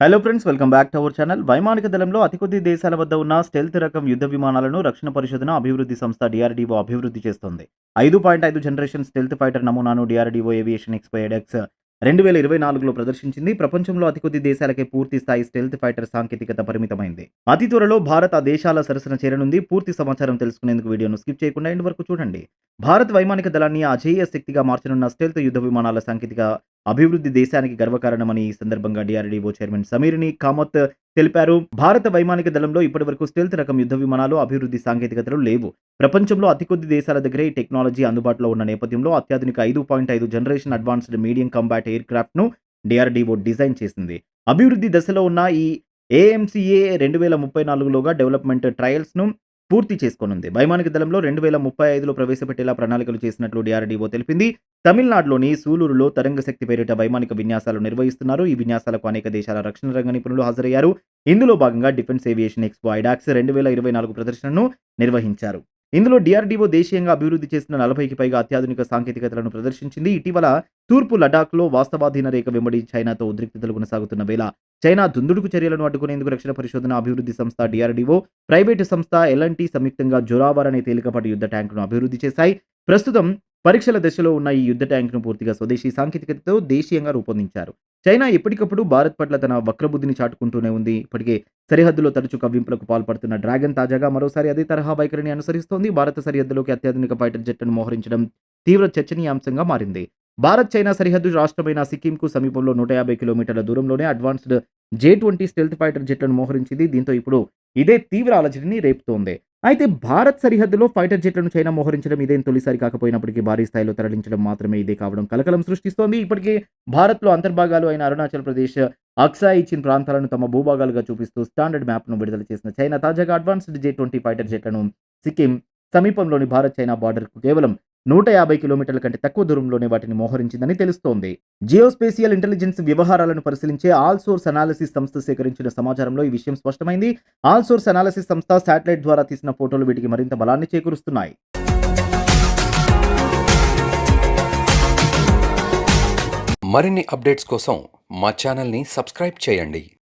Hello friends welcome back to our channel వైమానిక దళంలో అతి కొద్ది దేశాల వద్ద ఉన్న స్టెల్త్ రకం యుద్ధ విమానాలను రక్షణ పరిశోధన అభివృద్ధి సంస్థ డిఆర్డీఓ అభివృద్ధి చేస్తోంది. ఐదు పాయింట్ ఐదు జనరేషన్ స్టెల్త్ ఫైటర్ నమూనాను డిఆర్డీఓ ఏవియేషన్ ఎక్స్పైర్డ్ ఎక్స్ రెండు వేల ఇరవై నాలుగులో ప్రదర్శించింది. ప్రపంచంలో అతి కొద్ది దేశాలకే పూర్తి స్థాయి స్టెల్త్ ఫైటర్ సాంకేతికత పరిమితమైంది. అతి త్వరలో భారత్ ఆ దేశాల సరసన చేరనుంది. పూర్తి సమాచారం తెలుసుకునేందుకు వీడియోను స్కిప్ చేయకుండా ఎండ్ వరకు చూడండి. భారత్ వైమానిక దళాన్ని అజేయ శక్తిగా మార్చనున్న స్టెల్త్ యుద్ధ విమానాల సాంకేతిక అభివృద్ధి దేశానికి గర్వకారణమని ఈ సందర్భంగా డిఆర్డీఓ చైర్మన్ సమీర్ని కామత్ తెలిపారు. భారత వైమానిక దళంలో ఇప్పటివరకు స్టెల్త్ రకం యుద్ధ విమానాలు అభివృద్ధి సాంకేతికతలు లేవు. ప్రపంచంలో అతి కొద్ది దేశాల దగ్గరే ఈ టెక్నాలజీ అందుబాటులో ఉన్న నేపథ్యంలో అత్యాధునిక ఐదు పాయింట్ ఐదు generation advanced medium combat air క్రాఫ్ట్ను DRDO design చేసింది. అభివృద్ధి దశలో ఉన్న ఈ ఏఎంసీఏ రెండు వేల ముప్పై నాలుగులోగా డెవలప్మెంట్ ట్రయల్స్ను పూర్తి చేసుకోనుంది. వైమానిక దళంలో రెండు వేల ముప్పై ఐదులో ప్రవేశపెట్టేలా ప్రణాళికలు చేసినట్లు డిఆర్డీఓ తెలిపింది. తమిళనాడులోని సూలూరులో తరంగ శక్తి పేరిట వైమానిక విన్యాసాలు నిర్వహిస్తున్నారు. ఈ విన్యాసాలకు అనేక దేశాల రక్షణ రంగ నిపుణులు హాజరయ్యారు. ఇందులో భాగంగా డిఫెన్స్ ఏవియేషన్ ఎక్స్పో ఐడాక్స్ రెండు వేల ఇరవై నాలుగు ప్రదర్శనను నిర్వహించారు. ఇందులో డిఆర్డీఓ దేశీయంగా అభివృద్ధి చేసిన నలభైకి పైగా అత్యాధునిక సాంకేతికతలను ప్రదర్శించింది. ఇటీవల తూర్పు లడాఖ్లో వాస్తవాధీన రేఖ వెంబడి చైనాతో ఉద్రిక్తతలు కొనసాగుతున్న వేళ చైనా దుందుడుకు చర్యలను అడ్డుకునేందుకు రక్షణ పరిశోధన అభివృద్ధి సంస్థ డిఆర్డీఓ ప్రైవేటు సంస్థ ఎల్ఎన్టీ సంయుక్తంగా జొరావర్ అనే తేలికపాటి యుద్ధ ట్యాంకును అభివృద్ధి చేశాయి. ప్రస్తుతం పరీక్షల దశలో ఉన్న ఈ యుద్ధ ట్యాంకును పూర్తిగా స్వదేశీ సాంకేతికతతో దేశీయంగా రూపొందించారు. చైనా ఎప్పటికప్పుడు భారత్ పట్ల తన వక్రబుద్ధిని చాటుకుంటూనే ఉంది. ఇప్పటికే సరిహద్దులో తరచు కవ్వింపులకు పాల్పడుతున్న డ్రాగన్ తాజాగా మరోసారి అదే తరహా వైఖరిని అనుసరిస్తోంది. భారత సరిహద్దులోకి అత్యాధునిక ఫైటర్ జెట్లను మోహరించడం తీవ్ర చర్చనీయాంశంగా మారింది. భారత్ చైనా సరిహద్దు రాష్ట్రమైన సిక్కింకు సమీపంలో నూట యాభై కిలోమీటర్ల దూరంలోనే advanced J twenty stealth fighter జెట్లను మోహరించింది. దీంతో ఇప్పుడు ఇదే తీవ్ర అలజడిని రేపుతోంది. అయితే భారత్ సరిహద్దులో ఫైటర్ జెట్లను చైనా మోహరించడం ఇదేం తొలిసారి కాకపోయినప్పటికీ భారీ స్థాయిలో తరలించడం మాత్రమే ఇదే కావడం కలకలం సృష్టిస్తోంది. ఇప్పటికీ భారత్లో అంతర్భాగాలు అయిన అరుణాచల్ ప్రదేశ్ అక్సాయి ఇచ్చిన ప్రాంతాలను తమ భూభాగాలుగా చూపిస్తూ స్టాండర్డ్ మ్యాప్ను విడుదల చేసిన చైనా తాజాగా అడ్వాన్స్డ్ జే ట్వంటీ ఫైటర్ జెట్లను సిక్కిం సమీపంలోని భారత్ చైనా బార్డర్కు కేవలం నూట యాభై కిలోమీటర్ల కంటే తక్కువ దూరంలోనే వాటిని మోహరించిందని తెలుస్తోంది. జియోస్పేషియల్ ఇంటెలిజెన్స్ వ్యవహారాలను పరిశీలించే ఆల్ సోర్స్ అనాలిసిస్ సంస్థ సేకరించిన సమాచారంలో ఈ విషయం స్పష్టమైంది. ఆల్ సోర్స్ అనాలిసిస్ సంస్థ శాటిలైట్ ద్వారా తీసిన ఫోటోలు వీటికి మరింత బలాన్ని చేకూరుస్తున్నాయి. మరిన్ని అప్డేట్స్ కోసం మా ఛానల్ని సబ్స్క్రైబ్ చేయండి.